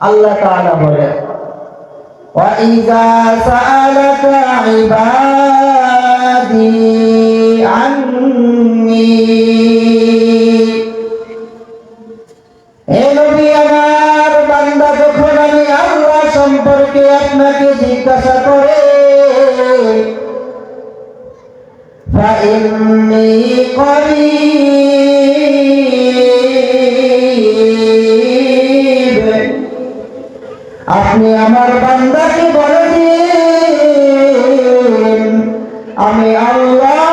আল্লাহ তাআলা বলেন وَإِذَا سَأَلَكَ عِبَادِي عَنِّي হে নবী আমার বান্দা যখন আমি আল্লাহ সম্পর্কে আপনাকে জিজ্ঞাসা করে فإني قريب আপনি আমার বান্দাকে বলে আমি আল্লাহ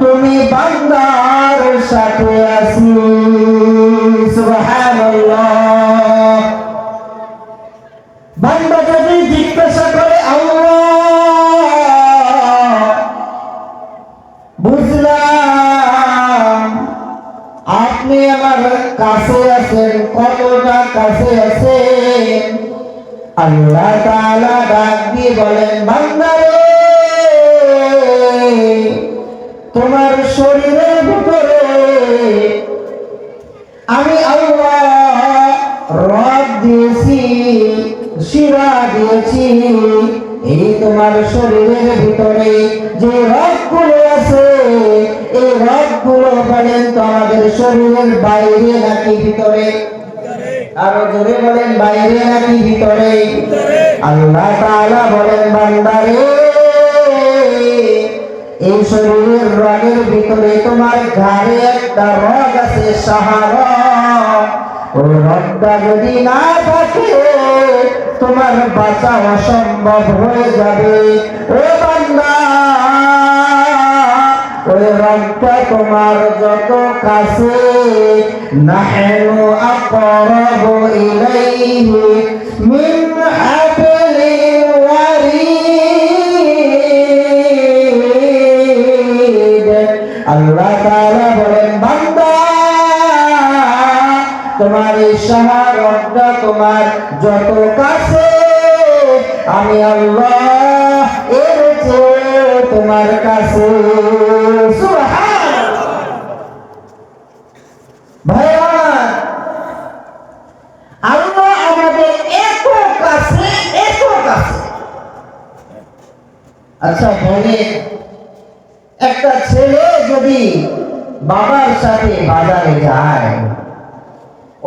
তুমি বান্দার সাথে আছি। সুবহানাল্লাহ। কাছে আছেন আল্লাহ তাআলা ডাক দিয়ে বলেন বান্দারে তোমার শরীরের ভিতরে আমি আল্লাহ রব দিয়েছি শিরা দিয়েছি। এই তোমার শরীরের ভিতরে যে রবগুলো আছে, এই রবগুলো বলেন তো আমাদের শরীরের বাইরে নাকি ভিতরে? আরও জোরে বলেন বাইরে নাকি ভিতরে? আল্লাহ তাআলা বলেন বান্দারে এই শরীরের রগের ভিতরে তোমার ঘাড়ে একটা রগ আছে সাহার। ওই রগটা যদি না থাকে তোমার বাঁচা অসম্ভব হয়ে যাবে। ও ওই রগটা তোমার যত কাছে। নাহনু আকরাবু ইলাইহি মিন হাবলিল ওয়ারিদ। আল্লাহ তাআলা বলেন, বান্দা, তোমার এই সাহারটা তোমার যত কাছে। আমি আল্লাহ এর চেয়ে তোমার কাছে। আচ্ছা বলে একটা ছেলে যদি বাবার সাথে বাজারে যায়,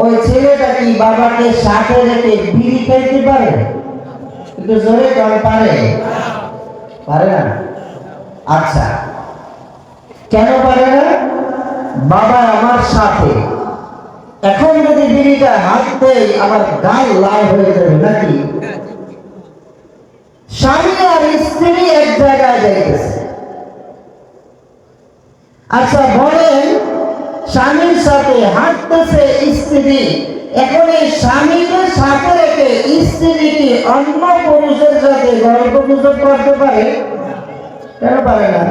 ওই ছেলেটা কি বাবাকে সাথে রেখে বিড়ি খাইতে পারে? কিন্তু জোরে কম পারে। পারে না? আচ্ছা। কেন পারে না? বাবা আমার সাথে। এখন যদি বিড়িটা হাত দেয়, আমার গাল লাল হয়ে যাবে নাকি? স্বামী আর স্ত্রী এক জায়গায় যাইতেছে। আচ্ছা বলেন, স্বামীর সাথে হাঁটতেছে স্ত্রী। এখন এই স্বামীকে সাথে রেখে স্ত্রী কি অন্য পুরুষের সাথে গল্প গুজব করতে পারে? কেন পারে না?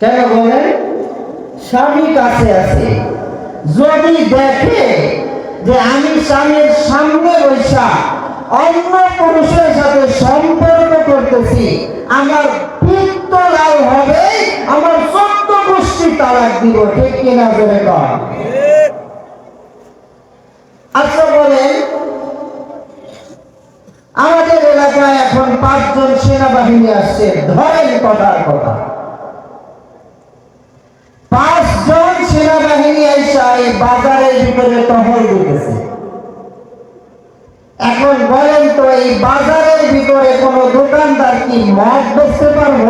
কেন বলেন স্বামী কাছে আছে। যদি দেখে যে আমি স্বামীর সামনে বৈশা অন্য পুরুষের সাথে সম্পর্ক করতেছি, আমার পিত্ত লাল হবে, আমার চোদ্দ গোষ্ঠী তালাক দিব, ঠিক কিনা বলে কর আচ্ছা বলেন আমাদের এলাকায় এখন পাঁচজন সেনাবাহিনী আসছে, ধরেন কথার কথা। পাঁচজন সেনাবাহিনী এসে এই বাজারের ভিতরে টহল দিতেছে। এখন বলেন তো, এই বাজারের ভিতরে কোন দোকানদার কি মদ বেচতে পারব?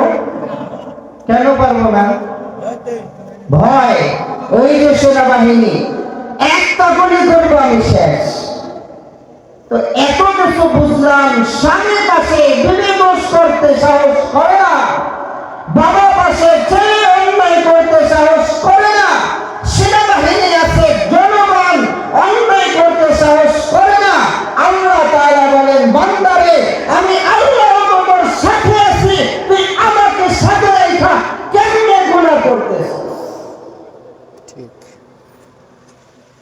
কেন পারব না? ভয়। ওই যে সেনাবাহিনী, একটা গুলি করব আমি শেষ। তো এত কিছু বুঝলাম স্বামীর কাছে বিনিময় করতে সাহস করে না। বাবা পাশে ছেলে অন্যায় করতে সাহস করে না। সেনাবাহিনী আছে জনগণ অন্যায় করতে সাহস করে না। আল্লাহ তাআলা বলেন বান্দারে আমি আল্লাহ তোমার সাথে আছি তুই আমাকে সাথে রেখা কেমনে গুনাহ করতেছ?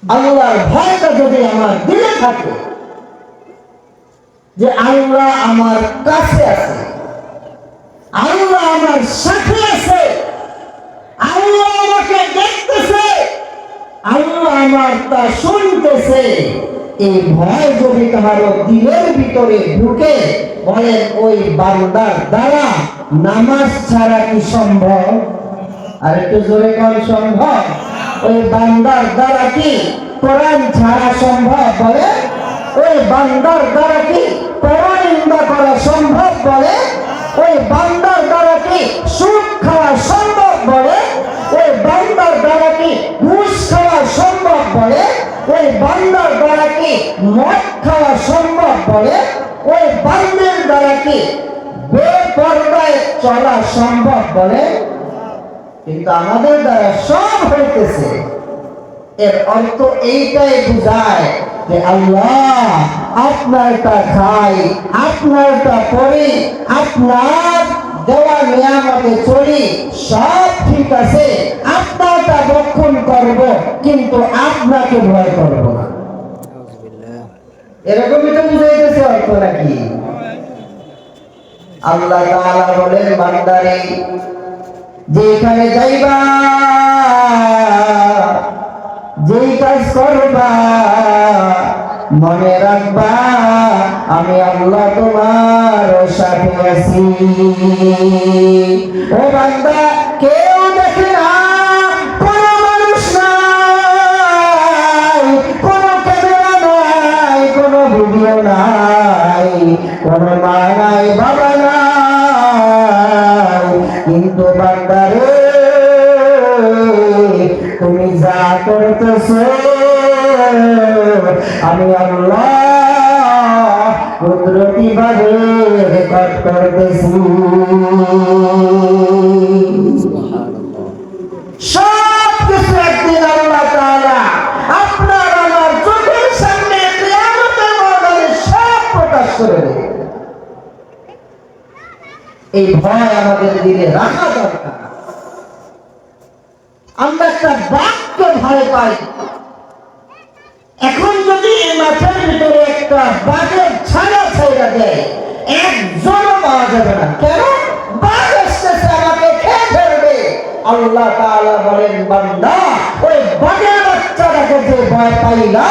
আল্লাহর ভয়টা যদি আমার দিলে থাকে যে আল্লাহ আমার কাছে আছে, আল্লাহ আমার সাথে আছে, আল্লাহ আমাকে দেখতেছে, আল্লাহ আমার তা শুনতেছে। এই ভয় যদি কাহারো দিলের ভিতরে ঢুকে, বলেন ওই বান্দার দ্বারা নামাজ ছাড়া কি সম্ভব? আর একটু জোরে কম সম্ভব? ওই বান্দার দ্বারা কি কোরআন ছাড়া সম্ভব বলে? ওই বান্দার দ্বারা কি পরনিন্দা করা সম্ভব বলে? ওই বান্দার দ্বারা কি সুখ খাওয়া সম্ভব বলে? ওই বান্দার দ্বারা কি ঘুষ খাওয়া সম্ভব বলে? ওই বান্দার দ্বারা কি মদ খাওয়া সম্ভব বলে? ওই বান্দের দ্বারা কি বেপরদায় চলা সম্ভব বলে? কিন্তু আমাদের দ্বারা সব হইতেছে। এর অর্থ এইটাই বুঝায় যে আল্লাহ আপনারটা খাই, আপনারটা পড়ি আপনার দেওয়া নিয়ামতে চলি, সব ঠিক আছে, আপনারটা রক্ষণ করব, কিন্তু আপনাকে ভয় করব না। এরকমই তো বুঝাইতেছে অর্থ নাকি? আল্লাহ তাআলা বলেন, বান্দারে, যেখানে যাইবা যেই কাজ করবা, মনে রাখবা, আমি আল্লাহ তোমার সাথে আছি। ও বান্দা, কেউ দেখে না, কোনো মানুষ নাই, কোনো ক্যামেরা নাই, কোনো ভিডিও নাই, কোনো মা নাই, বাবা নাই। কিন্তু বান্দারে আমি আল্লাহ এই ভয় আমাদের রাখা দরকার। আমরা একটা বাঘকে ভয় পাই। এখন যদি এই মাঠের ভিতরে একটা বাঘের ছায়া ছাইরা দেয়, একজনও পাওয়া যাবে না। কেন? বাঘ আসতেছে আমাকে খেয়ে ফেলবে। আল্লাহ তাআলা বলেন, বান্দা, ওই বাঘের বাচ্চাটাকে যে ভয় পাইলা,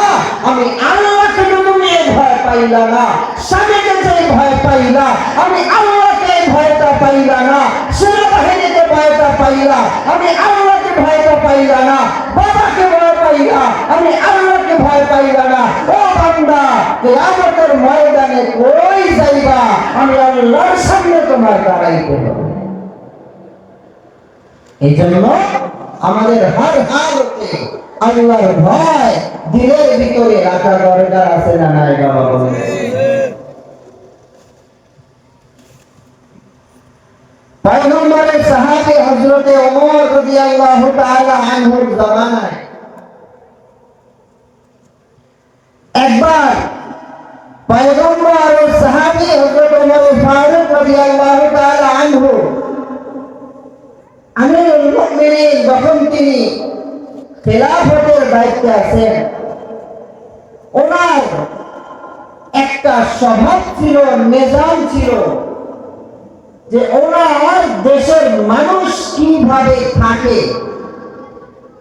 আমি আল্লাহকে নিয়ে ভয় পাইলা না। স্বামীকে যে ভয় পাইলা, আমি আল্লাহকে ভয়টা পাইলা না। সেনাবাহিনীকে ভয়টা পাইলা। আমি আল্লাহকে ভয়টা পাইলা না, বাবাকে ভয় পাইলা আমি আল্লাহকে ভয় পাইলা না। ও বান্দা কিয়ামতের ময়দানে কই যাইবা? আমি আল্লাহর সামনে তোমার দাঁড়াইতে হবে। এই জন্য আমাদের হার হারতে আল্লাহর ভয় দিলের ভিতরে রাখা দরকার আছে না নাই, বাবা বলে। পয়গম্বরের সাহাবী হযরতে ওমর রাদিয়াল্লাহু তাআলা আনহুর জামানায় একবার পয়গম্বর ও সাহাবী হযরত ওমর ফারুক রাদিয়াল্লাহু তাআলা আনহু আমিরুল মুমিনিন যখন তিনি খেলাফতের দায়িত্বে আছেন, ওনার একটা স্বভাব ছিল, নিজাম ছিল। যে ওনার দেশের মানুষ কীভাবে থাকে?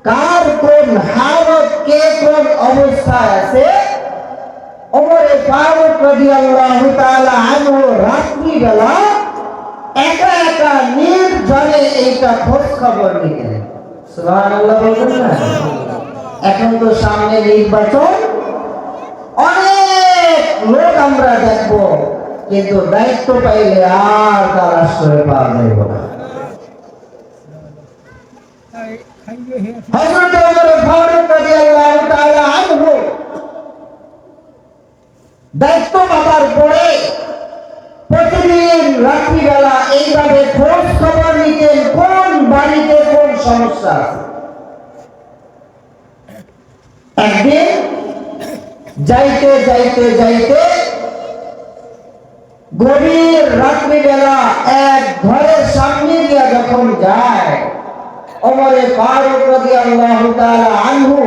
কার কোন হালত, কে কোন অবস্থায় আছে? ওমরে ফারুক রাদিয়াল্লাহু তাআলা আনহু রাত্রি বেলা একা একা নির্জনে এইটা খোঁজ খবর নিতেন সুবহানাল্লাহ বলবেন না? এখন তো সামনে নির্বাচন। অনেক লোক আমরা দেখব। কিন্তু দায়িত্ব পাইলে আর তার আশ্রয় পাওয়া যাইব না। হযরত ওমর ফারুক রাদিয়াল্লাহু তাআলা আনহু দায়িত্ব পাবার পরে প্রতিদিন রাত্রিবেলা এইভাবে খোঁজ খবর নিতেন কোন বাড়িতে কোন সমস্যা আছে? একদিন যাইতে যাইতে যাইতে গভীর রাত্রিবেলা এক ঘরের সামনে দিয়া যখন যায় ওমরে ফারুক রাদিয়াল্লাহু তাআলা আনহু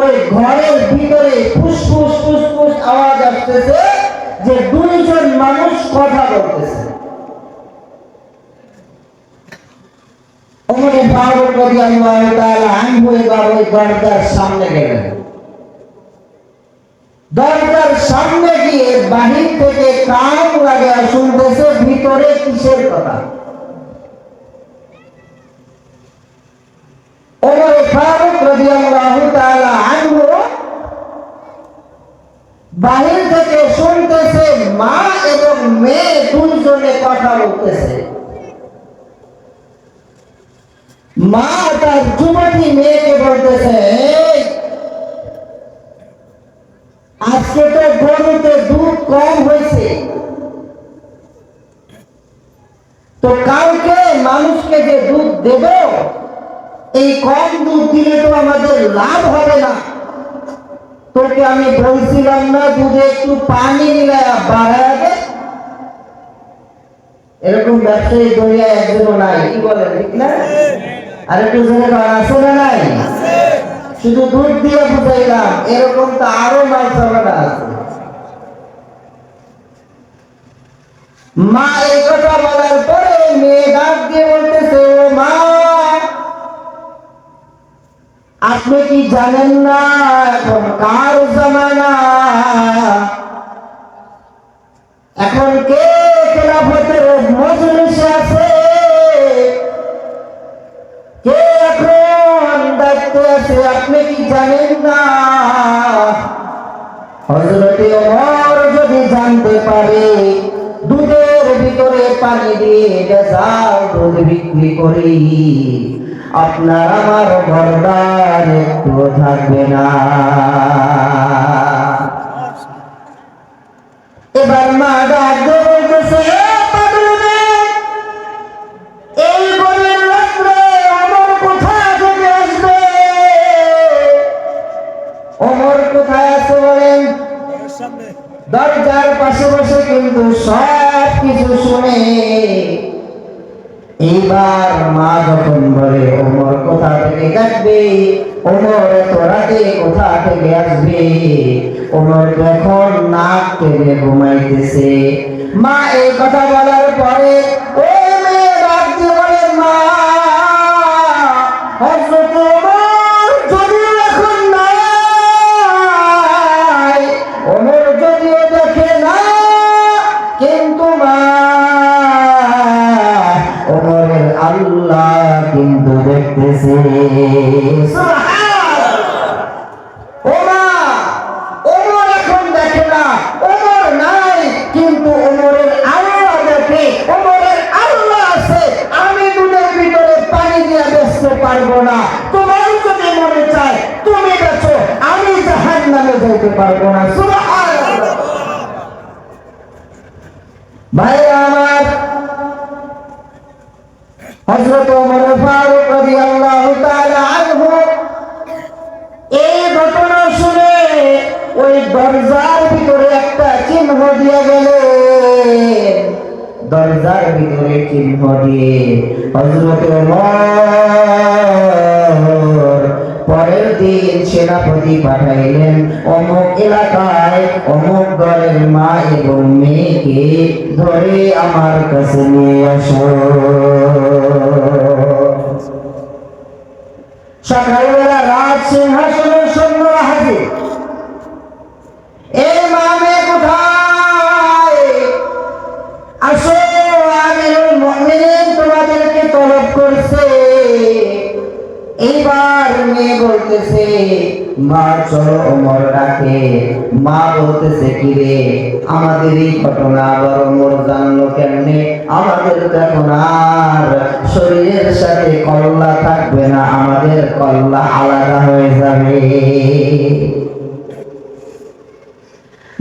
ওই ঘরের ভিতরে ফুসফুস ফুসফুস আওয়াজ আসতেছে যে দুইজন মানুষ কথা বলতেছে। উমরে ফারুক রাদিয়াল্লাহু তাআলা আনহু এবার ওই দরজার সামনে গেলেন। দরজার সামনে গিয়ে বাহির থেকে কান লাগিয়া শুনতেছে ভিতরে কিসের কথা? ওমরে ফারুক রাদিয়াল্লাহু তাআলা আনহু বাহির থেকে শুনতেছে মা এবং মেয়ে দুইজনে কথা বলতেছে। মা তার যুবতী মেয়েকে বলতেছে "এই, আজকে তো গরুতে দুধ কম হয়েছে। তো কালকে মানুষকে যে দুধ দেব এই কম দুধ দিলে তো আমাদের লাভ হবে না। তোকে আমি বলছিলাম না দুধে একটু পানি মিলায় বাড়ায় দে। এরকম ব্যবসায়ী দুনিয়ায় একজনও নাই কি বলে ঠিক না? আর একটু জেনে আছে না নাই? শুধু দুধ দিয়ে বুঝাইলাম এরকম তো আরও সামানা আছে। মা, এই কথা বলার পরে মেয়ে ডাক দিয়ে বলতেছে মা, আপনি কি জানেন না এখন কার জামানা? এখন কে খেলাফতের মজলিসে আছে? কে এখন দায়িত্বে আছে? আপনি কি জানেন না? হজরতে বেজাল দুধ বিক্রি করি। আপনার আমার ঘরদার একটু থাকবে না। এবার মা ডাক দিয়ে বলতেছে "এ পাগলুনে, এই গভীর রাত্রে অমর কোথায় থেকে কোথায় আছে বলেন? দরজার পাশে বসে কিন্তু সব কিছু শুনে। এইবার মা যখন বলে, ওমর কোথা থেকে ডাকবে? ওমর এত কোথা থেকে আসবে? ওমর যখন নাক টেনে ঘুমাইতেছে। মা এই কথা বলার পরে ওই মেয়ে ডাক বলে মা পরের দিন সেনাপতি পাঠাইলেন অমুক এলাকায়, অমুক দলের মা এবং মেয়েকে ধরে আমার কাছে নিয়ে আসো। সকালবেলা রাজ সিংহাসনের সৈন্যরা হাজির। করছে এইবার মেয়ে বলতেছে, মা, চলো ওমর ডাকে। মা বলতেছে, কি রে, আমাদের এই ঘটনা আবার ওমর জানলো কেমনে? আমাদের তো এখন আর শরীরের সাথে কল্লা থাকবে না, আমাদের কল্লা আলাদা হয়ে যাবে।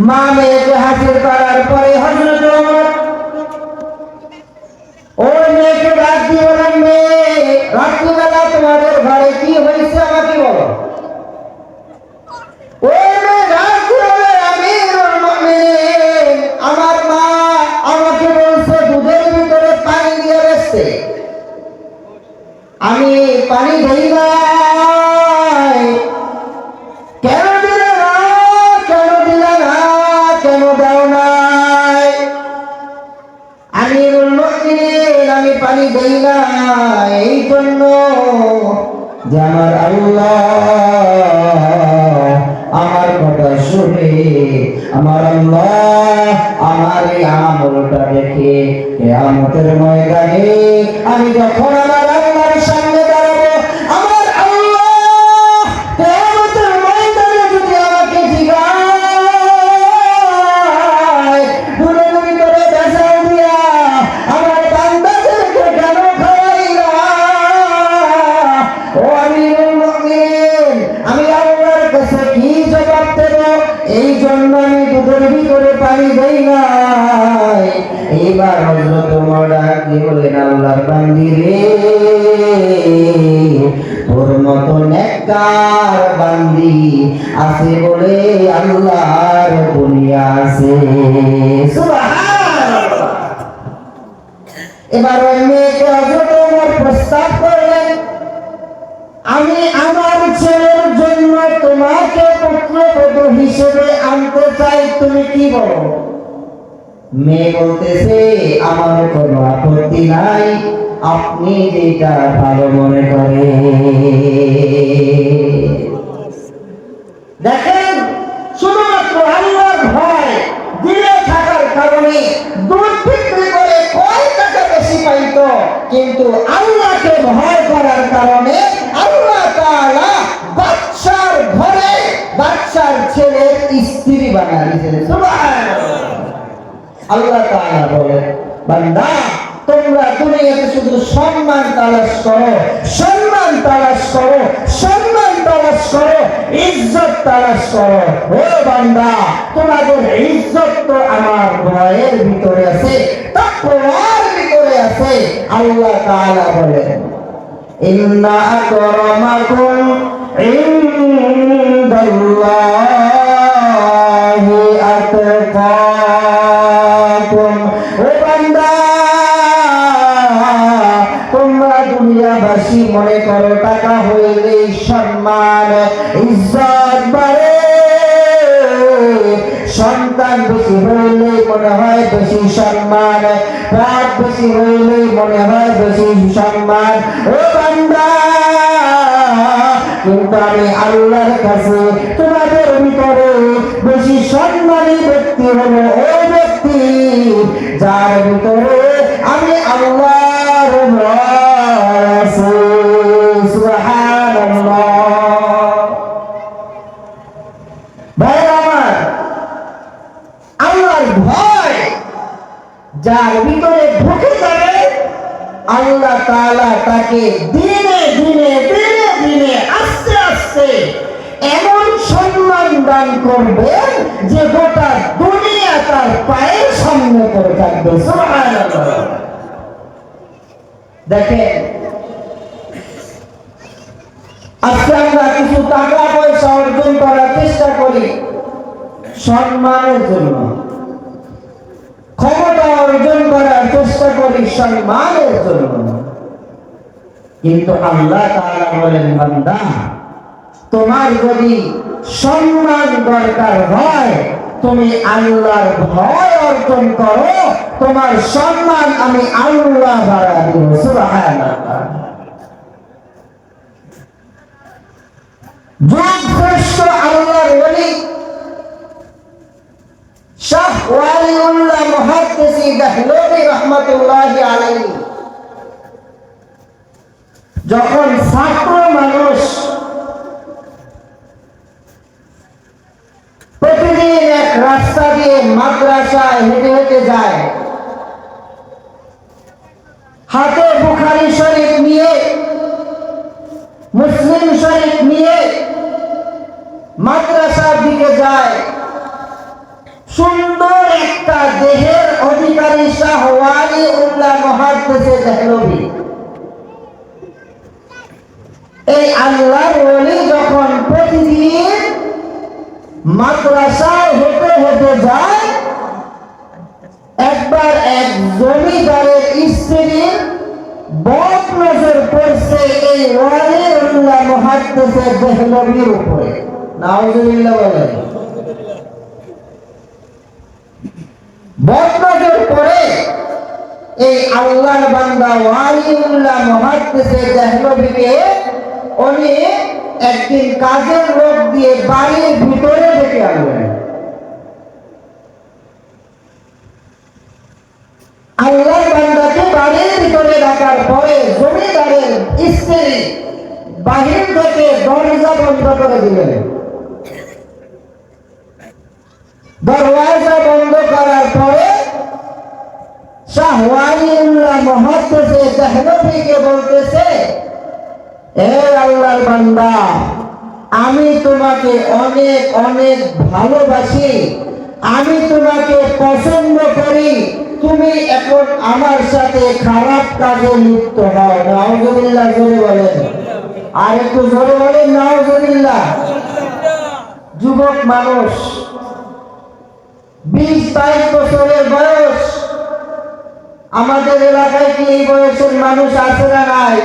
মা মেয়েকে হাসির করার পরে হজরত ওই মেয়েকে ডাক দিয়ে রাত্রিবেলা তোমাদের ঘরে কি হয়েছে আমাকে বলো আমার কথা শুনে আমার আমার এই আমলটা দেখে আমাদের ময়দানে আমি যখন আমার নেককার বান্দি আছে বলে আল্লাহর দুনিয়া আছে। এবার ওই মেয়েকে হযরত ওমর প্রস্তাব করলেন, আমি আমার ছেলের জন্য তোমাকে পুত্রবধূ হিসেবে আনতে চাই, তুমি কি বলো? মেয়ে বলতেছে, আমার কোনো আপত্তি নাই। আপনি যেটা ভালো মনে করে দেখেন, শুধুমাত্র আল্লাহর ভয় থাকার কারণে বিক্রি করে কয় টাকা বেশি পাইতো, কিন্তু আল্লাহকে ভয় করার কারণে আল্লাহ তাআলা বাদশার ঘরে বাদশার ছেলের স্ত্রী বানায় দিয়েছেন সুবহানাল্লাহ। আল্লাহ তাআলা বান্দা তোমরা দুনিয়াতে শুধু সম্মান তালাশ করো, সম্মান তালাশ করো, সম্মান তালাশ করো, ইজ্জত তালাশ করো। ও বান্দা, তোমাদের ইজ্জত তো আমার ভয়ের ভিতরে আছে, তাকওয়ার ভিতরে আছে, আল্লাহ তাআলা বলেন, ইন্না আকরামাকুম ইনদাল্লাহি আতকাকুম দুনিয়াবাসী মনে করো টাকা হইলেই সম্মান, ইজ্জত বাড়ে। সন্তান বেশি হইলে মনে হয় বেশি সম্মান রাত বেশি হইলে মনে হয় বেশি সম্মান। ও বান্দা, কিন্তু আমি আল্লাহর কাছে তোমাদের ভিতরে বেশি সম্মানী ব্যক্তি হলো ওই ব্যক্তি, যার ভিতরে তাআলা তাকে দিনে দিনে দিনে দিনে, আস্তে আস্তে এমন সম্মান দান করবেন যে গোটা দুনিয়া তার পায়ের সামনে করে থাকবে। দেখেন, আজকে আমরা কিছু টাকা পয়সা অর্জন করার চেষ্টা করি সম্মানের জন্য। ক্ষমতা অর্জন করার চেষ্টা করি সম্মানের জন্য। কিন্তু আল্লাহ তাআলা বলেন, বান্দা, তোমার যদি সম্মান দরকার হয়, তুমি আল্লাহর ভয় অর্জন করো, তোমার সম্মান আমি আল্লাহ বাড়া দিব, সুবহানাল্লাহ। যুগ আল্লাহর ওলি, শাহ ওয়ালিউল্লাহ মুহাদ্দিসি দেহলভী রাহমাতুল্লাহি আলাইহি। যখন ছাত্র মানুষ প্রতিদিন এক রাস্তা দিয়ে মাদ্রাসায় হেঁটে হেঁটে যায়, হাতে বুখারি শরীফ নিয়ে, মুসলিম শরীফ নিয়ে মাদ্রাসার দিকে যায়। সুন্দর একটা দেহের অধিকারী শাহ ওয়ালি উল্লাহ মহাদ্দেশে দেহলভী। এই আল্লাহর ওলি যখন প্রতিদিন মাদ্রাসায় হেঁটে হেঁটে যায়, একবার এক জমিদারের স্ত্রীর বদ নজর পড়ছে এই ওয়ালিউল্লাহ মুহাদ্দিসে দেহলভীর উপরে। নাউজুবিল্লাহ বলেন। বদ নজর পড়ে এই আল্লাহর বান্দা ওয়ালিউল্লাহ মুহাদ্দিসে দেহলভীকে উনি একদিন কাজের লোক দিয়ে বাড়ির ভিতরে ডেকে আনলেন আল্লাহ বান্দাকে বাড়ির ভিতরে রাখার পরে জমিদারের স্ত্রী বাহির থেকে দরজা বন্ধ করে দিলেন। দরওয়াজা বন্ধ করার পরে শাহওয়ালিউল্লাহ মহাদ্দেশে দেহলভিকে বলতেছে আল্লাহর বান্দা, আমি তোমাকে অনেক অনেক ভালোবাসি। আমি তোমাকে পছন্দ করি। তুমি এখন আমার সাথে খারাপ কাজে লিপ্ত হও। নাউজুবিল্লাহ, জোরে বলেন। আর একটু জোরে বলেন, নাউজুবিল্লাহ। যুবক মানুষ, বিশ, বাইশ বছরের বয়স। আমাদের এলাকায় কি এই বয়সের মানুষ আছে না নাই?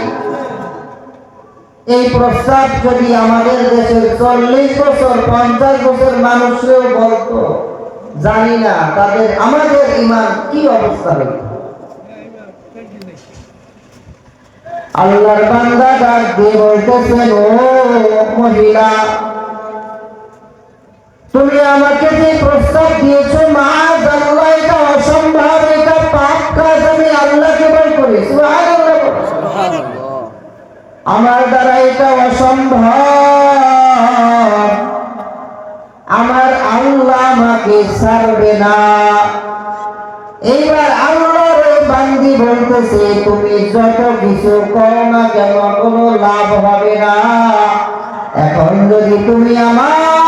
এই প্রস্তাব যদি আমাদের দেশের চল্লিশ বছর, পঞ্চাশ বছর মানুষেও বলতো, জানি না তাদের, আমাদের ইমান কি অবস্থা হইত আল্লাহর বান্দা ডাক দিয়ে বলতেছেন, ও মহিলা, তুমি আমাকে যে প্রস্তাব দিয়েছ মা আল্লাহ এটা অসম্ভব, এটা পাপ কাজ, আমি আল্লাহকে বল করি সুবহানাল্লাহ। আমার দ্বারা এটা অসম্ভব। আমার আল্লাহ আমাকে ছাড়বে না। এইবার আল্লাহর বান্দি বলতেছে, তুমি যত কিছু করো না কেন, কোনো লাভ হবে না। এখন যদি তুমি আমার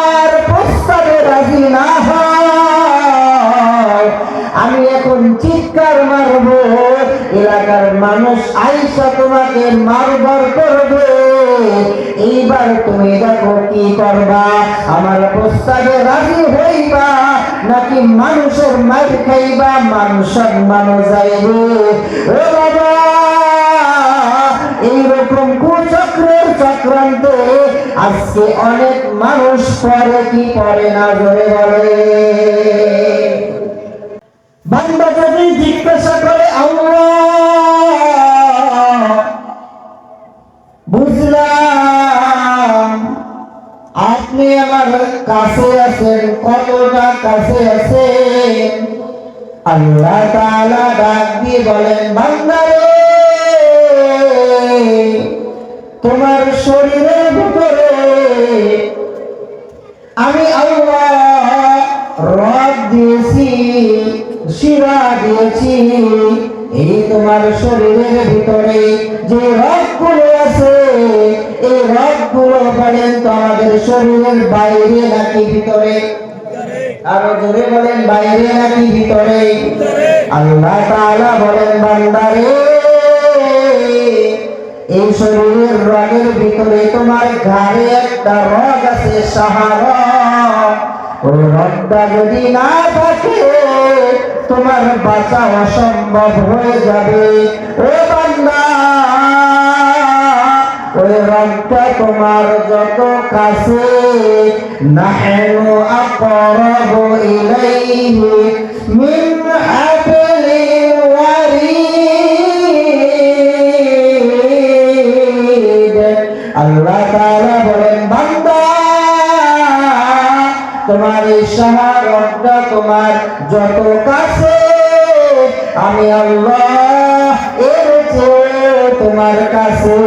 আইসা তোমাকে মারবার করবে। এইবার তুমি দেখো কি করবা। আমার প্রস্তাবে রাজি হইবা, নাকি মানুষের মার খাইবা মানুষের মানুষ যাইবে। ও বাবা, এইরকম কুচক্রের চক্রান্তে আজকে অনেক মানুষ পরে কি পরে না, জোরে বলে। বান্দা যদি জিজ্ঞাসা করে আল্লাহ আমার কাছে আছেন কতটা কাছে আছেন আল্লাহ তাআলা ডাক দিয়ে বলেন, বান্দারে, তোমার শরীরের ভিতরে আমি আল্লাহ রব দিয়েছি, শিরা দিয়েছি। এই তোমার শরীরের ভিতরে যে রবগুলো আছে এই রবগুলো বলেন তো আমাদের শরীরের বাইরে নাকি ভিতরে? আরও জোরে বলেন, বাইরে নাকি ভিতরে? আল্লাহ তাআলা বলেন, বান্দারে, এই শরীরের রগের ভিতরে তোমার ঘাড়ে একটা রগ আছে, সাহার। ওই রগটা যদি না থাকে, তোমার বাঁচা অসম্ভব হয়ে যাবে। ও বান্দা ওই রগটা তোমার যত কাছে, নাহনু আকরাবু ইলাইহি মিন হাবলিল ওয়ারিদ। আল্লাহ তাআলা বলেন, বান্দা, তোমার এই সাহারটা তোমার যত কাছে, আমি আল্লাহ এর চেয়ে তোমার কাছে।